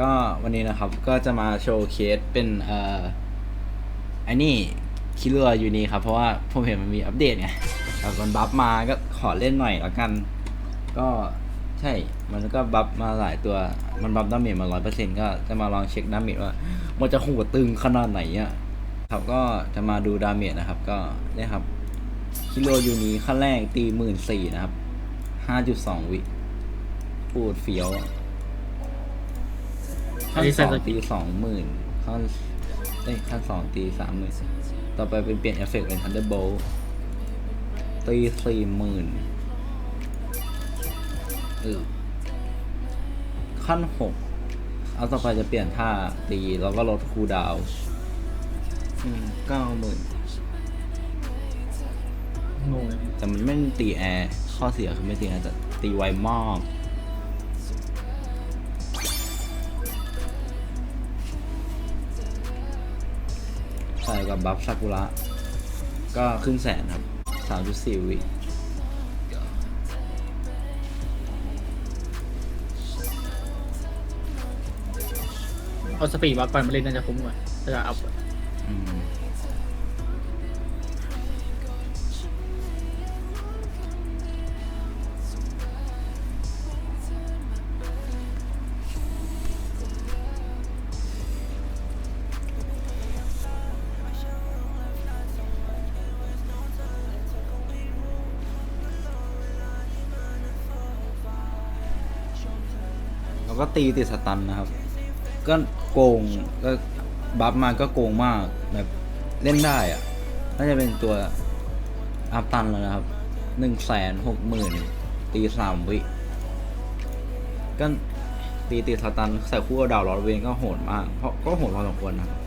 ก็วันนี้นะครับก็จะมาโชว์เคสเป็นเอ่อไอ้นี่คิลเลอร์อยู่นี่ครับ เพราะว่าผมเห็นมันมีอัปเดตไงแต่มันบัฟมาก็ขอเล่นหน่อยแล้วกัน ก็ใช่มันก็บัฟมาหลายตัวมันบัฟดาเมจมาร้อยเปอร์เซ็นต์ก็จะมาลองเช็คดาเมจว่า มันจะโหดตึงขนาดไหนอะครับก็จะมาดูดาเมจนะครับ ก็เนี่ยครับคิโลยูนี้ขั้นแรกตีหมื่นสี่นะครับห้าจุดสองวิพูดเฟียวอะ ขั้นสองตีสองหมื่นขั้นเอ้ยขั้นสองตีสามหมื่นต่อไปเป็นเปลี่ยนเอฟเฟกต์เป็น Thunderbolt ตีสี่หมื่นเออขั้นหกเอาต่อไปจะเปลี่ยนท่าตีแล้วก็ลดคูลดาวน์เก้าหมื่นงงเลยแต่มันไม่ตีแอร์ข้อเสียคือไม่ตีแอร์แต่ตีไวมาก ใส่กับบัฟซากุระก็ครึ่งแสนครับสามจุดสี่วิเอาสปีดมาก่อนมาเล่นน่าจะคุ้มกว่าถ้าจะเอาอืม ก็ตีติดสตันนะครับ ก็โกงก็บัฟมาก็โกงมากแบบเล่นได้อะน่าจะเป็นตัวอัพตันแล้วนะครับหนึ่งแสนหกหมื่นตีสามวิ ก็ตีติดสตันใส่คู่ดาวลอดเวนก็โหดมาก เพราะก็โหดพอสมควรนะครับ